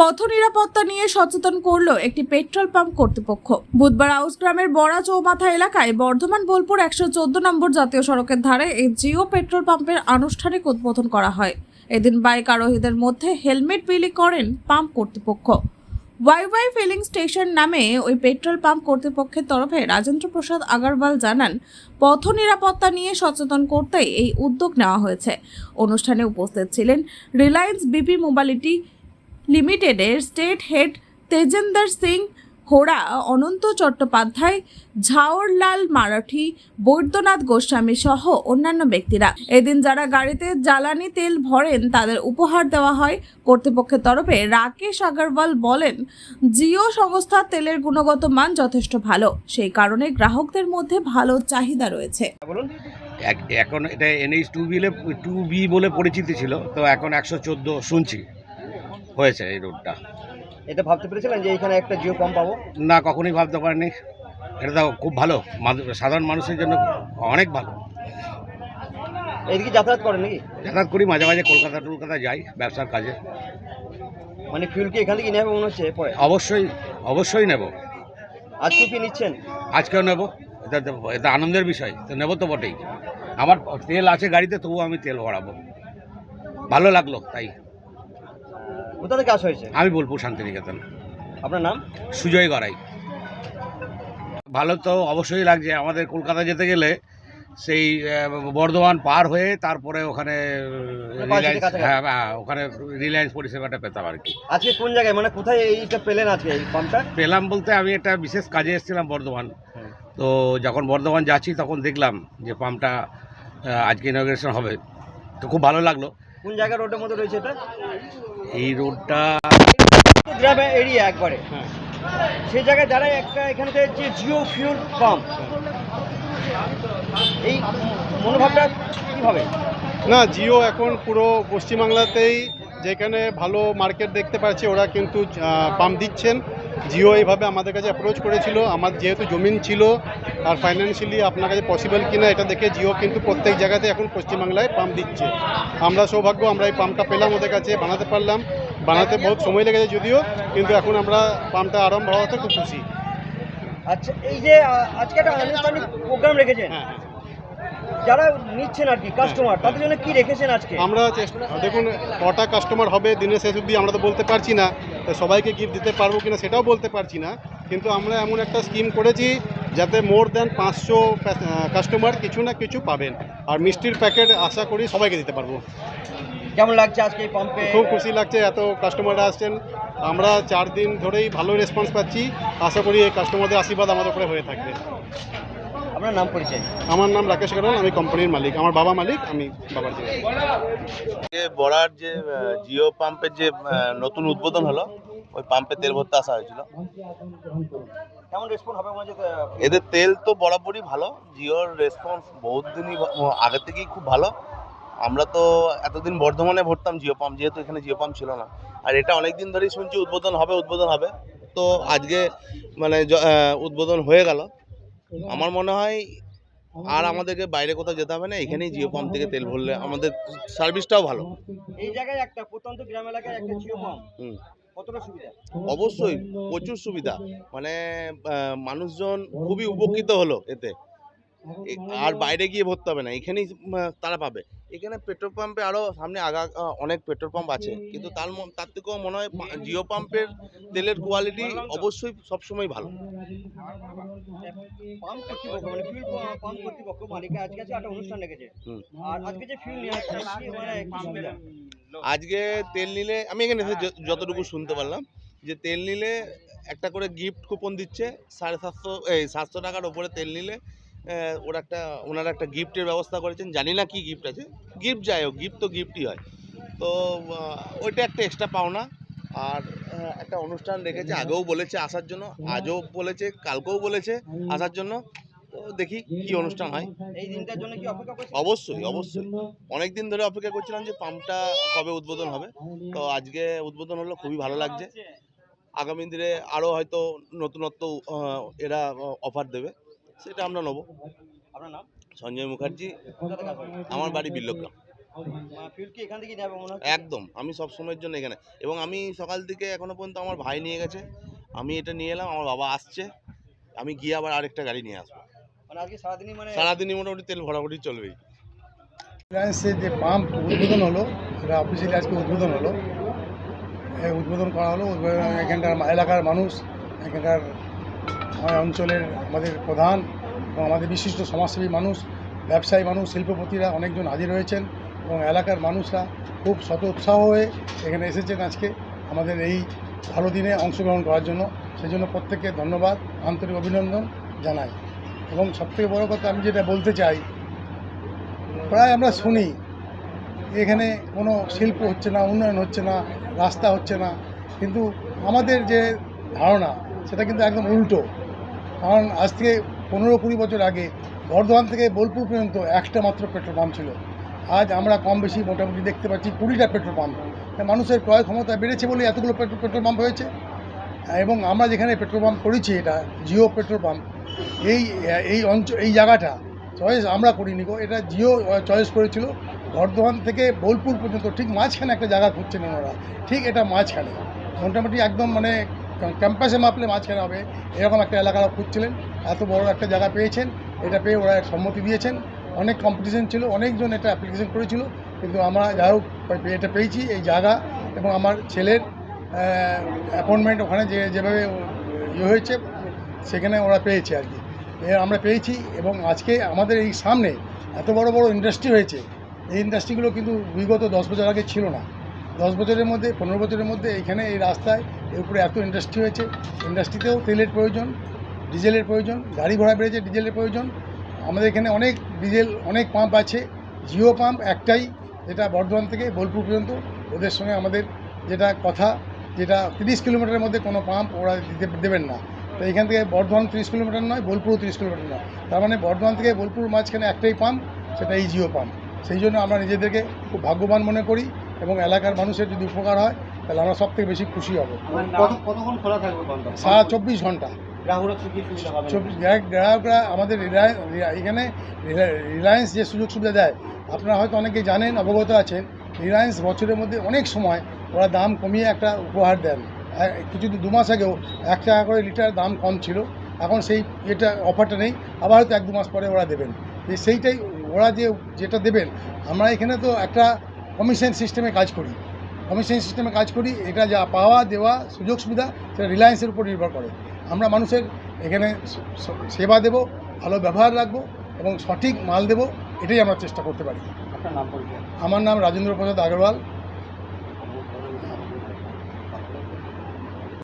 পথ নিরাপত্তা নিয়ে সচেতন করল একটি পেট্রোল পাম্প কর্তৃপক্ষ। বুধবার আউস গ্রামের বড়া চৌমাথা এলাকায় বর্ধমান বোলপুর একশো চোদ্দ নম্বর জাতীয় সড়কের ধারে এই জিও পেট্রোল পাম্পের আনুষ্ঠানিক উদ্বোধন করা হয়। এদিন বাইক আরোহীদের মধ্যে হেলমেট বিলি করেন পাম্প কর্তৃপক্ষ। ওয়াই ওয়াই ফিলিং স্টেশন নামে ওই পেট্রোল পাম্প কর্তৃপক্ষের তরফে রাজেন্দ্র প্রসাদ আগারওয়াল জানান পথ নিরাপত্তা নিয়ে সচেতন করতেই এই উদ্যোগ নেওয়া হয়েছে। অনুষ্ঠানে উপস্থিত ছিলেন রিলায়েন্স বিপি মোবালিটি লিমিটেডের স্টেট হেড তেজেন্দার সিং হোড়া, অনন্ত চট্টোপাধ্যায়, ঝাওরলাল মারাঠি, বৈদ্যনাথ গোস্বামী সহ অন্যান্য ব্যক্তিরা। এদিন যারা গাড়িতে জ্বালানি তেল ভরেন, তাদের উপহার দেওয়া হয়। কর্তৃপক্ষের তরফে রাকেশ আগরওয়াল বলেন, জিও সংস্থার তেলের গুণগত মান যথেষ্ট ভালো। সেই কারণে গ্রাহকদের মধ্যে ভালো চাহিদা রয়েছে। এক- এখন এটা এনএইচ টু বিলে টু বি বলে পরিচিতি ছিল, তো এখন একশো চোদ্দ শুনছি। হয়েছে এই রোডটা এটা ভাবতে পেরেছিলেন যে এখানে একটা জিও পাম্প পাবো? না কখনোই ভাবতে পারিনি। এটা তো খুব ভালো। সাধারণ মানুষের জন্য অনেক ভালো। এদিকে যাতায়াত করেন নাকি? যাতায়াত করি মাঝে মাঝে কলকাতা টলকাতা যাই ব্যবসার কাজে। মানে ফুয়েল কি এখান থেকে নেবে মনে হচ্ছে পরে অবশ্যই অবশ্যই নেব। আজকে কি নিচ্ছেন? আজকেও নেব। এটা এটা আনন্দের বিষয় তো নেব তো বটেই। আমার তেল আছে গাড়িতে তবুও আমি তেল ভরাবো। ভালো লাগল তাই। কোথা থেকে আসা হয়েছে? আমি বলব শান্তিনিকেতন। আপনার নাম? সুজয় গড়াই। ভালো তো অবশ্যই লাগছে। আমাদের কলকাতা যেতে গেলে সেই বর্ধমান পার হয়ে তারপরে ওখানে রিলায়েন্স হ্যাঁ হ্যাঁ, ওখানে রিলায়েন্স পরিষেবাটা পেতাম আর কি। আজকে কোন জায়গায়? মানে কোথায় এইটা পেলেন আজকে এই পাম্পটা পেলাম বলতে আমি একটা বিশেষ কাজে এসেছিলাম বর্ধমান। তো যখন বর্ধমান যাচ্ছি তখন দেখলাম যে পাম্পটা আজকে ইনগ্রেশন হবে। তো খুব ভালো লাগল। কোন জায়গা রোডের মধ্যে রয়েছে এটা? এই রোডটা গ্রামে এরিয়া একবারে। সেই জায়গায় দাঁড়ায় একটা এখানে যে জিও ফিউল পাম্প এই মনোভাবটা কীভাবে? না জিও এখন পুরো পশ্চিমবাংলাতেই যেখানে ভালো মার্কেট দেখতে পাচ্ছি ওরা কিন্তু পাম্প দিচ্ছেন। জিও এইভাবে আমাদের কাছে অ্যাপ্রোচ করেছিল। আমার যেহেতু জমিন ছিল আর ফাইন্যান্সিয়ালি আপনার কাছে পসিবল কিনা এটা দেখে জিও কিন্তু প্রত্যেক জায়গাতে এখন পশ্চিমবাংলায় পাম্প দিচ্ছে। আমরা সৌভাগ্য আমরা এই পাম্পটা পেলাম ওদের কাছে বানাতে পারলাম। বানাতে বহুত সময় লেগেছে যদিও কিন্তু এখন আমরা পাম্পটা আরম্ভ হওয়াতে খুব খুশি। আচ্ছা এই যে আজকে একটা আনুষ্ঠানিক প্রোগ্রাম রেখেছেন। হ্যাঁ হ্যাঁ। যারা নিচ্ছেন আর কি কাস্টমার তাদের জন্য কি রেখেছেন আজকে? আমরা চেষ্টা দেখুন কটা কাস্টমার হবে দিনের শেষ অবধি আমরা তো বলতে পারছি না। সবাইকে গিফট দিতে পারব কিনা সেটাও বলতে পারছি না। কিন্তু আমরা এমন একটা স্কিম করেছি যাতে মোর দ্যান পাঁচশো কাস্টমার কিছু না কিছু পাবেন। আর মিষ্টির প্যাকেট আশা করি সবাইকে দিতে পারব। কেমন লাগছে আজকে এই পাম্পে খুব খুশি লাগছে এত কাস্টমাররা আসছেন। আমরা চার দিন ধরেই ভালো রেসপন্স পাচ্ছি। আশা করি এই কাস্টমারদের আশীর্বাদ আমাদের উপরে হয়ে থাকবে। আপনার নাম পরিচয়? আমার নাম রাকেশ গরল আমি কোম্পানির মালিক। আমার বাবা মালিক আমি বাবার যে বড়ার যে জিও পাম্পের যে নতুন উদ্বোধন হলো ওই পাম্পে তেল ভরতে আসা হয়েছিল। কেমন রেসপন্স হবে মনে এদের তেল তো বরাবরই ভালো জিওর রেসপন্স বহুত দিনই আগে থেকেই খুব ভালো। আমরা তো এতদিন বর্ধমানে ভরতাম জিও পাম্প যেহেতু এখানে জিও পাম্প ছিল না। আর এটা অনেক দিন ধরেই শুনছি উদ্বোধন হবে উদ্বোধন হবে। তো আজকে মানে উদ্বোধন হয়ে গেল। আমার মনে হয় আর আমাদেরকে বাইরে কোথাও যেতে হবে না এখানেই জিও পাম্প থেকে তেল ভরলে আমাদের সার্ভিসটাও ভালো। এই জায়গায় একটা প্রত্যন্ত গ্রাম এলাকায় একটা জিও পাম্প হুম। অবশ্যই প্রচুর সুবিধা। মানে আহ, মানুষজন খুবই উপকৃত হলো এতে। আর বাইরে গিয়ে ভরতে হবে না এখানেই তারা পাবে। এখানে পেট্রোল পাম্পে আরও সামনে আগা অনেক পেট্রোল পাম্প আছে কিন্তু তার ম- তার থেকেও মনে হয় জিও পাম্পের তেলের কোয়ালিটি অবশ্যই সবসময় ভালো। পাম্প কর্তৃপক্ষ মানে ফিউল পাম্প কর্তৃপক্ষ মালিক আজকে আছে একটা অনুষ্ঠান রেখেছে। আর আজকে যে ফিউল নিয়ে আসছে মানে আজকে তেল নিলে আমি এখানে যতটুকু শুনতে পারলাম যে তেল নিলে একটা করে গিফট কুপন দিচ্ছে সাড়ে সাতশো এই সাতশো টাকার ওপরে তেল নিলে ওরা একটা ওনারা একটা গিফটের ব্যবস্থা করেছেন। জানি না কি গিফট আছে। গিফট যাই হোক গিফট তো গিফটই হয়। তো ওইটা একটা এক্সট্রা পাওনা। আর একটা অনুষ্ঠান রেখেছে আগেও বলেছে আসার জন্য আজও বলেছে কালকেও বলেছে আসার জন্য। তো দেখি কি অনুষ্ঠান হয়। এই দিনটার জন্য কি অপেক্ষা অবশ্যই অবশ্যই। অনেক দিন ধরে অপেক্ষা করছিলাম যে পাম্পটা কবে উদ্বোধন হবে। তো আজকে উদ্বোধন হলো খুবই ভালো লাগছে। আগামী দিনে আরও হয়তো নতুনত্ব এরা অফার দেবে। সেটা আমরা নেব। আপনার নাম? সঞ্জয় মুখার্জি। আমার বাড়ি বিল্লগ্রাম। ফিউল কি এখান থেকে যাবে মনে একদম আমি সব সময়ের জন্য এখানে। এবং আমি সকাল থেকে এখনও পর্যন্ত আমার ভাই নিয়ে গেছে। আমি এটা নিয়ে এলাম আমার বাবা আসছে। আমি গিয়ে আবার আরেকটা গাড়ি নিয়ে আসব। মানে আজকে সারাদিনই মানে মোটামুটি তেল ভরাভরি চলবেই। রিলায়েন্সের যে পাম্প উদ্বোধন হলো এটা অফিসিয়ালি আজকে উদ্বোধন হলো। উদ্বোধন করা হলো উদ্বোধন এখানকার এলাকার মানুষ এখানকার আমার অঞ্চলের আমাদের প্রধান এবং আমাদের বিশিষ্ট সমাজসেবী মানুষ, ব্যবসায়ী মানুষ, শিল্পপতিরা অনেকজন হাজির হয়েছেন এবং এলাকার মানুষরা খুব শত উৎসাহ হয়ে এখানে এসেছেন আজকে আমাদের এই ভালো দিনে অংশগ্রহণ করার জন্য। সেই জন্য প্রত্যেককে ধন্যবাদ, আন্তরিক অভিনন্দন জানাই। এবং সবথেকে বড় কথা আমি যেটা বলতে চাই, প্রায় আমরা শুনি, এখানে কোনো শিল্প হচ্ছে না, উন্নয়ন হচ্ছে না, রাস্তা হচ্ছে না, কিন্তু আমাদের যে ধারণা, সেটা কিন্তু একদম উল্টো। কারণ আজ থেকে পনেরো কুড়ি বছর আগে বর্ধমান থেকে বোলপুর পর্যন্ত একটা মাত্র পেট্রোল পাম্প ছিল। আজ আমরা কম বেশি মোটামুটি দেখতে পাচ্ছি কুড়িটা পেট্রোল পাম্প। মানুষের ক্রয় ক্ষমতা বেড়েছে বলে এতগুলো পেট্রোল পাম্প হয়েছে। এবং আমরা যেখানে পেট্রোল পাম্প করেছি এটা জিও পেট্রোল পাম্প। এই এই অঞ্চল এই জায়গাটা চয়েস আমরা করিনি গো, এটা জিও চয়েস করেছিল। বর্ধমান থেকে বোলপুর পর্যন্ত ঠিক মাঝখানে একটা জায়গা খুঁজছেন ওনারা। ঠিক এটা মাঝখানে। মোটামুটি একদম মানে ক্যাম্পাসে মাপলে মাঝখানে হবে। এরকম একটা এলাকা খুঁজছিলেন, এত বড় একটা জায়গা পেয়েছেন, এটা পেয়ে ওরা সম্মতি দিয়েছেন। অনেক কম্পিটিশন ছিল, অনেকজন এটা অ্যাপ্লিকেশন করেছিল, কিন্তু আমরা যাই হোক, এটা পেয়েছি এই জায়গা এবং আমার ছেলের অ্যাপয়েন্টমেন্ট ওখানে যে, যেভাবে ইয়ে হয়েছে, সেখানে ওরা পেয়েছে আর কি। আমরা পেয়েছি এবং আজকে আমাদের এই সামনে এত বড় বড় ইন্ডাস্ট্রি হয়েছে, এই ইন্ডাস্ট্রিগুলো কিন্তু বিগত দশ বছর আগে ছিল না। দশ বছরের মধ্যে, পনেরো বছরের মধ্যে এখানে এই রাস্তায় এর উপরে এত ইন্ডাস্ট্রি হয়েছে। ইন্ডাস্ট্রিতেও তেলের প্রয়োজন, ডিজেলের প্রয়োজন, গাড়ি ঘোড়া বেড়েছে, ডিজেলের প্রয়োজন। আমাদের এখানে অনেক ডিজেল, অনেক পাম্প আছে, জিও পাম্প একটাই, যেটা বর্ধমান থেকে বোলপুর পর্যন্ত। ওদের সঙ্গে আমাদের যেটা কথা, যেটা তিরিশ কিলোমিটারের মধ্যে কোনো পাম্প ওরা দিতে, দেবেন না। তো এখান থেকে বর্ধমান তিরিশ কিলোমিটার নয়, বোলপুরও তিরিশ কিলোমিটার নয়। তার মানে বর্ধমান থেকে বোলপুর মাঝখানে একটাই পাম্প সেটা এই জিও পাম্প সেই জন্য আমরা নিজেদেরকে খুব ভাগ্যবান মনে করি এবং এলাকার মানুষের যদি উপকার হয় তাহলে আমরা সব থেকে বেশি খুশি হব। কতক্ষণ খোলা থাকবে সারা চব্বিশ ঘণ্টা। গ্রাহকরা চব্বিশ আমাদের রিলায়েন্স এখানে রিলায়েন্স যে সুযোগ সুবিধা দেয় আপনারা হয়তো অনেকে জানেন অবগত আছেন রিলায়েন্স বছরের মধ্যে অনেক সময় ওরা দাম কমিয়ে একটা উপহার দেন। কিছু দু মাস আগেও এক টাকা করে লিটার দাম কম ছিল এখন সেই এটা অফারটা নেই আবার হয়তো এক দু মাস পরে ওরা দেবেন। সেইটাই ওরা যে যেটা দেবেন আমরা এখানে তো একটা কমিশন সিস্টেমে কাজ করি। কমিশন সিস্টেমে কাজ করি এটা যা পাওয়া দেওয়া সুযোগ সুবিধা সেটা রিলায়েন্সের উপর নির্ভর করে। আমরা মানুষের এখানে সেবা দেব ভালো ব্যবহার রাখব এবং সঠিক মাল দেব এটাই আমরা চেষ্টা করতে পারি। আমার নাম রাজেন্দ্র প্রসাদ আগরওয়াল।